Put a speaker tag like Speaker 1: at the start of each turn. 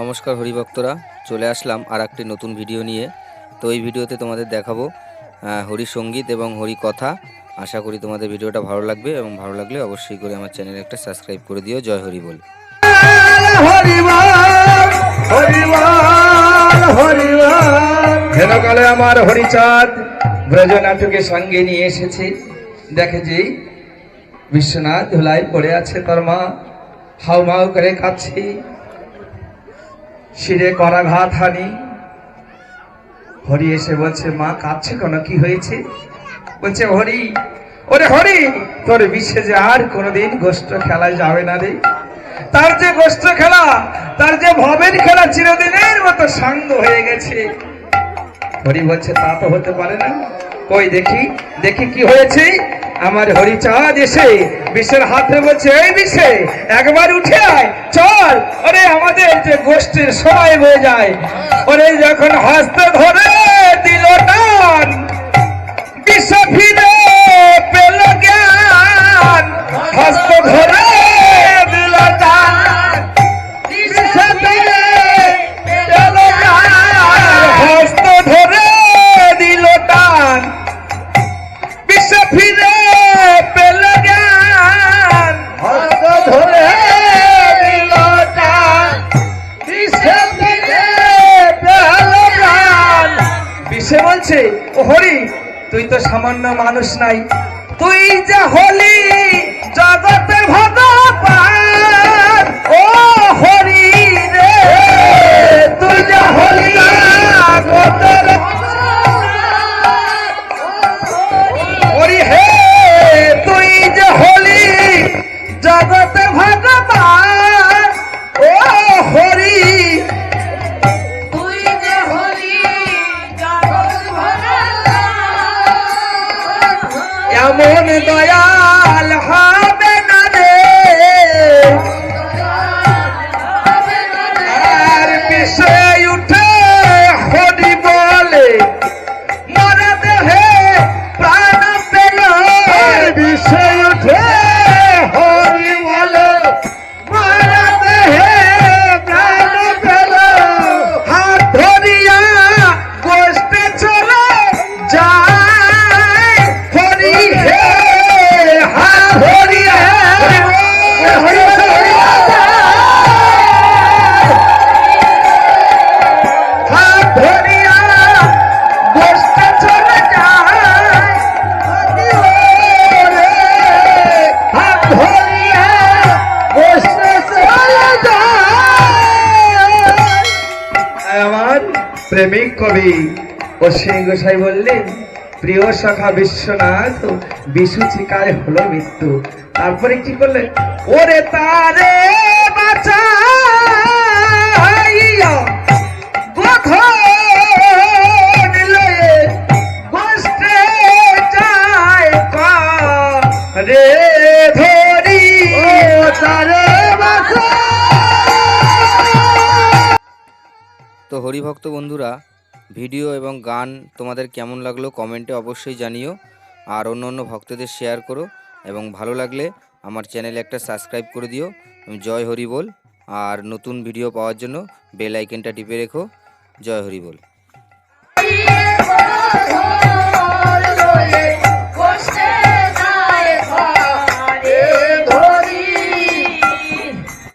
Speaker 1: নমস্কার হরিভক্তরা, চলে আসলাম আর একটি নতুন ভিডিও নিয়ে। তো এই ভিডিওতে তোমাদের দেখাবো হরি সংগীত এবং হরি কথা আশা করি তোমাদের ভিডিওটা ভালো লাগবে এবং ভালো লাগলে অবশ্যই করে আমার চ্যানেলে একটা সাবস্ক্রাইব করে দিও। জয় হরি বল।
Speaker 2: হেনকালে আমার হরিচাঁদ ব্রজনাথকে সঙ্গে নিয়ে এসেছে, দেখে যে বিশ্বনাথ ধুলাই পড়ে আছে তোর মা, হাউ মাউ করে কাছে শিরে করাঘাত হানি। হরি এসে বলছে, মা, কাঁদছে কেন? কি হয়েছে? বলছে, হরি, ওরে হরি, তোর বিশ্বে যে আর কোনোদিন গোষ্ঠ খেলায় যাবে না রে। তার যে গোষ্ঠ খেলা, তার যে ভবের খেলা চিরদিনের মতো সাঙ্গ হয়ে গেছে। হরি বলছে, তা তো হতে পারে না। কই দেখি দেখি কি হয়েছে। আমার হরিচাঁদ এসে বিশ্বের হাতে বলছে, এই বিশ্বে একবার উঠে আয়, চল। ওরে, আমাদের যে গোষ্ঠীর সময় হয়ে যায়। ওরে, যখন হাসতে ধরে দিল বিশ্বে বলছে ও হরি তুই তো সামান্য মানুষ নাই। তুই যা হলি এমন দয়াল আমার প্রেমিক কবি ও সিং গোসাই বললেন, প্রিয় সখা বিশ্বনাথ বিশু চিকায় হলো মৃত্যু। তারপরে কি করলেন? ওরে তারে বাঁচাইয়া
Speaker 1: তো হরিভক্ত বন্ধুরা, ভিডিও এবং গান তোমাদের কেমন লাগল কমেন্টে অবশ্যই জানিও আর অন্য অন্য ভক্তদের শেয়ার করো এবং ভালো লাগলে আমার চ্যানেলে একটা সাবস্ক্রাইব করে দিও। জয় হরি বল। আর নতুন ভিডিও পাওয়ার জন্য বেল আইকনটা টিপে রেখো। জয় হরি বল।